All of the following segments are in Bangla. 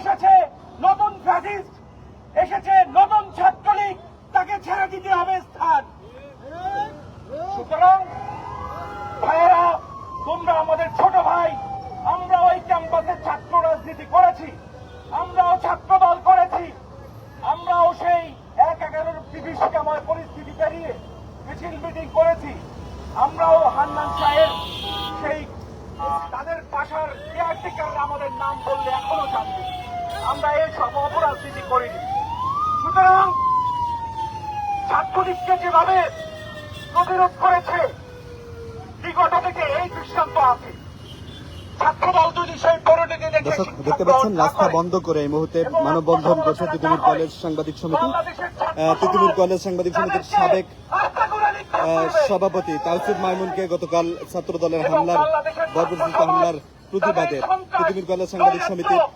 এসেছে, নতুন ফ্যাসিস্ট এসেছে, নতুন ছাত্রলীগ, তাকে ছেড়ে দিতে হবে স্থান। সুতরাং, ভাইয়েরা, তোমরা আমাদের ছোট ভাই আমরা ওই ক্যাম্পাসে ছাত্র রাজনীতি করেছি, আমরাও ছাত্র দল করেছি, আমরাও সেই এক এগারোর বিভীষিকাময় পরিস্থিতি পেরিয়ে মিছিল মিটিং করেছি, আমরাও হান্নান সাহেব সেই তাদের পাশার কেয়ারটেকার আমাদের নাম বললে এখনও জানবে। আমরা এই সব অপরাজনীতি করিনি। সুতরাং ছাত্রলীগকে যেভাবে প্রতিরোধ করেছে বিগত থেকে এই দৃষ্টান্ত আছে। দেখতে পাচ্ছেন রাস্তা বন্ধ করে এই মুহূর্তে মানববন্ধন করছে তিতুমির কলেজ সাংবাদিক সমিতি। তিতুমির কলেজ সাংবাদিক সমিতির সাবেক সভাপতি তাওসিফ মাইমুনকে গতকাল ছাত্র দলের হামলার বর্বরচিত হামলার প্রতিবাদে তিতুমির কলেজ সাংবাদিক সমিতি আহ,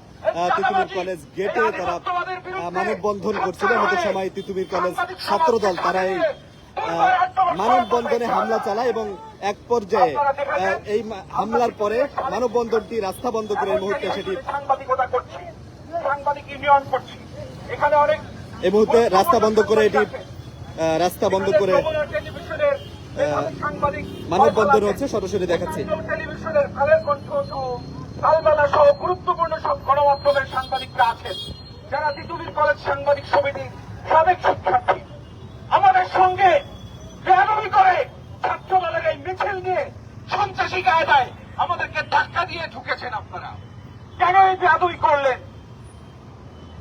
তিতুমির কলেজ গেটে তারা মানববন্ধন করছিল। মতো সময় তিতুমির কলেজ ছাত্র দল তারা এই মানববন্ধনে হামলা চালায় এবং এক পর্যায়ে এই হামলার পরে মানববন্ধনটি রাস্তা বন্ধ করে এই মুহূর্তে সেটি এই মুহূর্তে রাস্তা বন্ধ করে এটি রাস্তা বন্ধ করে মানববন্ধন হচ্ছে সরাসরি দেখাচ্ছি। গণমাধ্যমের সাংবাদিকরা আছেন। যারা তিতুমির কলেজ সাংবাদিক সমিতির সাবেক শিক্ষার্থী। আমাদের সঙ্গে বেয়াদবি করে ছাত্র এই মিছিল নিয়ে সন্ত্রাসী কায়দায় আমাদেরকে ধাক্কা দিয়ে ঢুকেছেন আপনারা। কেন এই বেয়াদবি করলেন?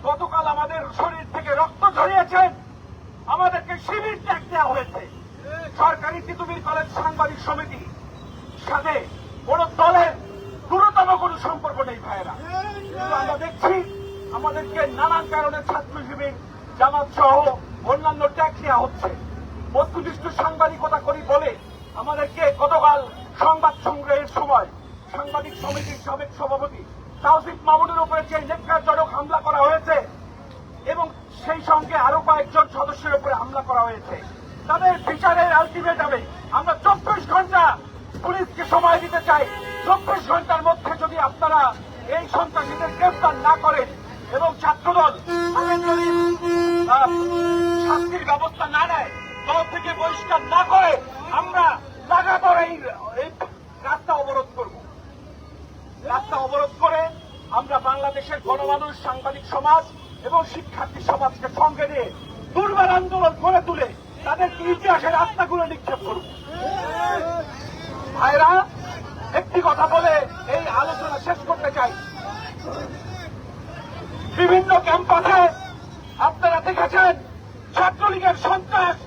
গতকাল আমাদের শরীর থেকে রক্ত ঝরিয়েছেন। আমাদেরকে শিবির ত্যাগ দেওয়া হয়েছে। সরকারি তিতুমির কলেজ সাংবাদিক সমিতি সাথে কোন দলের কোনো সম্পর্ক নেই, ভাইয়েরা। আমরা দেখছি আমাদেরকে নানান কারণে ছাত্র শিবির জামাত সহ অন্যান্য ট্যাগ দেওয়া হচ্ছে। বস্তুনিষ্ঠ সাংবাদিকতা করি বলে আমাদেরকে গতকাল সংবাদ সংগ্রহের সময় সাংবাদিক সমিতির সাবেক সভাপতি তাওসিফ মামুনের উপরে যে নেককারজনক হামলা করা হয়েছে এবং সেই সঙ্গে আরও কয়েকজন সদস্যের উপরে হামলা করা হয়েছে, তাদের বিচারের আলটিমেটামে আমরা চব্বিশ ঘণ্টা পুলিশকে সময় দিতে চাই। চব্বিশ ঘণ্টার মধ্যে আপনারা এই সন্ত্রাসীদের গ্রেফতার না করেন এবং ছাত্রদল তাদের শাস্তির ব্যবস্থা না নেয়, দল থেকে বহিষ্কার না করে আমরা লাগাতার এই রাস্তা অবরোধ করব। রাস্তা অবরোধ করে আমরা বাংলাদেশের গণমানুষ, সাংবাদিক সমাজ এবং শিক্ষার্থী সমাজকে সঙ্গে নিয়ে দুর্বার আন্দোলন করে তুলে তাদেরকে ইতিহাসের রাস্তাগুলো নিক্ষেপ করব। ভাইরা, একটি কথা বলে এই আলোচনা শেষ করতে চাই ক্যাম্পাসে আপনারা দেখেছেন ছাত্রলীগের সন্ত্রাস।